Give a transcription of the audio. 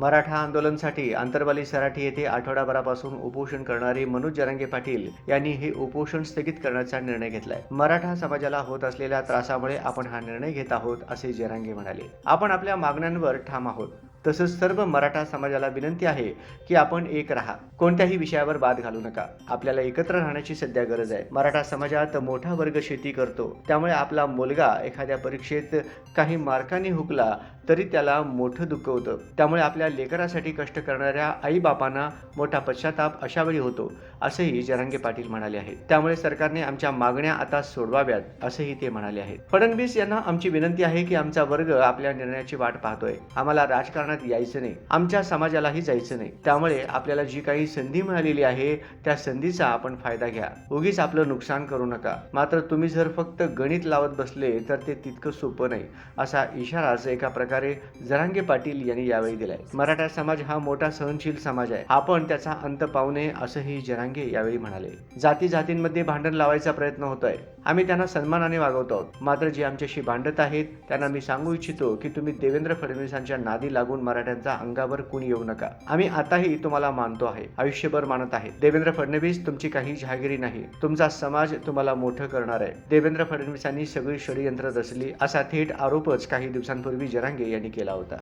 मराठा आंदोलनासाठी आंतरवाली सराठी येथे आठवडाभरापासून उपोषण करणारे मनोज जरांगे पाटील यांनी हे उपोषण स्थगित करण्याचा निर्णय घेतलाय. मराठा समाजाला होत असलेल्या त्रासामुळे आपण हा निर्णय घेत आहोत असे जरांगे म्हणाले. आपण आपल्या मागण्यांवर ठाम आहोत. तसंच सर्व मराठा समाजाला विनंती आहे की आपण एक राहा. कोणत्याही विषयावर वाद घालू नका. आपल्याला एकत्र राहण्याची सध्या गरज आहे. मराठा समाजात मोठा वर्ग शेती करतो. त्यामुळे आपला मुलगा एखाद्या परीक्षेत काही मार्कांनी हुकला तरी त्याला मोठं दुःख होतं त्यामुळे आपल्या लेकरासाठी कष्ट करणाऱ्या आईबापांना मोठा पश्चाताप अशावेळी होतो असंही जरांगे पाटील म्हणाले आहेत. त्यामुळे सरकारने आमच्या मागण्या आता सोडवाव्यात असंही ते म्हणाले आहेत. फडणवीस यांना आमची विनंती आहे की आमचा वर्ग आपल्या निर्णयाची वाट पाहतोय. आम्हाला राजकारणात यायचं नाही. आमच्या समाजालाही जायचं नाही. त्यामुळे आपल्याला जी काही संधी मिळालेली आहे त्या संधीचा आपण फायदा घ्या. उगीच आपलं नुकसान करू नका. मात्र तुम्ही जर फक्त गणित लावत बसले तर ते तितकं सोपं नाही असा इशाराच एका प्रकारे जरांगे पाटील यांनी यावेळी दिलाय. मराठा समाज हा मोठा सहनशील समाज आहे. आपण त्याचा अंत पाहू नये असंही जरांगे यावेळी म्हणाले. जाती जातींमध्ये भांडण लावायचा प्रयत्न होतोय. आम्ही त्यांना सन्मानाने वागवतो आहोत. मात्र जे आमच्याशी भांडत आहेत त्यांना मी सांगू इच्छितो की तुम्ही देवेंद्र फडणवीसांच्या नादी लागून मराठ्यांच्या अंगावर कुणी येऊ नका. आम्ही आताही तुम्हाला मानतो आहे आयुष्यभर मानत आहे. देवेंद्र फडणवीस तुमची काही जहागिरी नाही. तुमचा समाज तुम्हाला मोठं करणार आहे. देवेंद्र फडणवीसांनी सगळी षडयंत्र रचली असा थेट आरोपच काही दिवसांपूर्वी जरांगे यांनी केला होता.